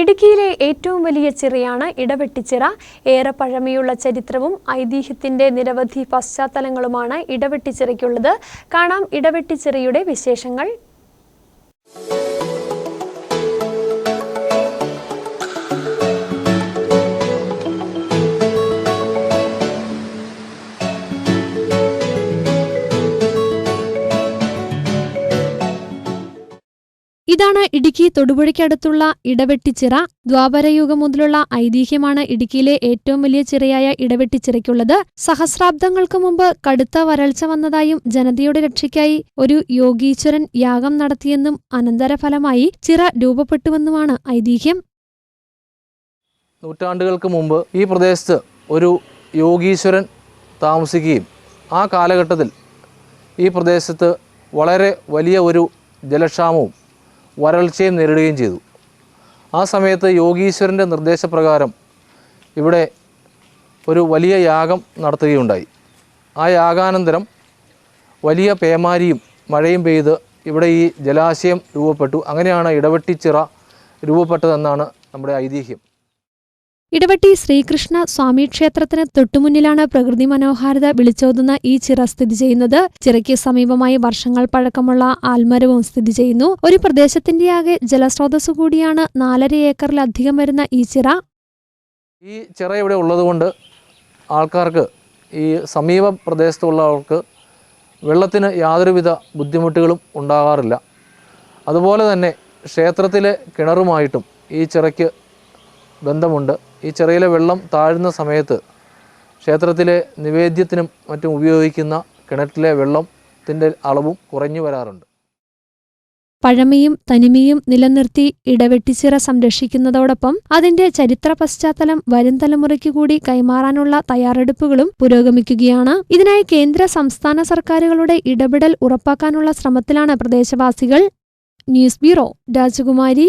ഇടുക്കിയിലെ ഏറ്റവും വലിയ ചിറയാണ് ഇടവെട്ടിച്ചിറ. ഏറെ പഴമയുള്ള ചരിത്രവും ഐതിഹ്യത്തിന്റെ നിരവധി പശ്ചാത്തലങ്ങളുമാണ് ഇടവെട്ടിച്ചിറയ്ക്കുള്ളത്. കാണാം ഇടവെട്ടിച്ചിറയുടെ വിശേഷങ്ങൾ. ഇതാണ് ഇടുക്കി തൊടുപുഴയ്ക്കടുത്തുള്ള ഇടവെട്ടിച്ചിറ. ദ്വാപരയുഗം മുതലുള്ള ഐതിഹ്യമാണ് ഇടുക്കിയിലെ ഏറ്റവും വലിയ ചിറയായ ഇടവെട്ടിച്ചിറയ്ക്കുള്ളത്. സഹസ്രാബ്ദങ്ങൾക്ക് മുമ്പ് കടുത്ത വരൾച്ച വന്നതായും ജനതയുടെ രക്ഷയ്ക്കായി ഒരു യോഗീശ്വരൻ യാഗം നടത്തിയെന്നും അനന്തരഫലമായി ചിറ രൂപപ്പെട്ടുവെന്നുമാണ് ഐതിഹ്യം. നൂറ്റാണ്ടുകൾക്ക് മുമ്പ് ഈ പ്രദേശത്ത് ഒരു യോഗീശ്വരൻ താമസിക്കുകയും ആ കാലഘട്ടത്തിൽ ഈ പ്രദേശത്ത് വളരെ വലിയ ഒരു ജലക്ഷാമവും വരൾച്ചയും നേരിടുകയും ചെയ്തു. ആ സമയത്ത് യോഗീശ്വരന്റെ നിർദ്ദേശപ്രകാരം ഇവിടെ ഒരു വലിയ യാഗം നടത്തുകയുണ്ടായി. ആ യാഗാനന്തരം വലിയ പേമാരിയും മഴയും പെയ്ത് ഇവിടെ ഈ ജലാശയം രൂപപ്പെട്ടു. അങ്ങനെയാണ് ഇടവെട്ടിച്ചിറ രൂപപ്പെട്ടതെന്നാണ് നമ്മുടെ ഐതിഹ്യം. ഇടവട്ടി ശ്രീകൃഷ്ണ സ്വാമി ക്ഷേത്രത്തിന് തൊട്ടുമുന്നിലാണ് പ്രകൃതി മനോഹാരിത വിളിച്ചോതുന്ന ഈ ചിറ സ്ഥിതി ചെയ്യുന്നത്. ചിറയ്ക്ക് സമീപമായി വർഷങ്ങൾ പഴക്കമുള്ള ആൽമരവും സ്ഥിതി ചെയ്യുന്നു. ഒരു പ്രദേശത്തിന്റെ ആകെ ജലസ്രോതസ് കൂടിയാണ് നാലര ഏക്കറിലധികം വരുന്ന ഈ ചിറ. ഈ ചിറ ഇവിടെ ഉള്ളതുകൊണ്ട് ആൾക്കാർക്ക് ഈ സമീപ പ്രദേശത്തുള്ളവർക്ക് വെള്ളത്തിന് യാതൊരുവിധ ബുദ്ധിമുട്ടുകളും ഉണ്ടാകാറില്ല. അതുപോലെ തന്നെ ക്ഷേത്രത്തിലെ കിണറുമായിട്ടും ഈ ചിറയ്ക്ക് ബന്ധമുണ്ട്. ഈ ചെറിയിലെ വെള്ളം താഴുന്ന സമയത്ത് ക്ഷേത്രത്തിലെ നിവേദ്യത്തിനും മറ്റും ഉപയോഗിക്കുന്ന കിണറ്റിലെ വെള്ളത്തിന്റെ അളവും കുറഞ്ഞു വരാറുണ്ട്. പഴമയും തനിമയും നിലനിർത്തി ഇടവെട്ടിച്ചിറ സംരക്ഷിക്കുന്നതോടൊപ്പം അതിന്റെ ചരിത്ര പശ്ചാത്തലം വരും തലമുറയ്ക്ക് കൂടി കൈമാറാനുള്ള തയ്യാറെടുപ്പുകളും പുരോഗമിക്കുകയാണ്. ഇതിനായി കേന്ദ്ര സംസ്ഥാന സർക്കാരുകളുടെ ഇടപെടൽ ഉറപ്പാക്കാനുള്ള ശ്രമത്തിലാണ് പ്രദേശവാസികൾ. ന്യൂസ് ബ്യൂറോ രാജകുമാരി.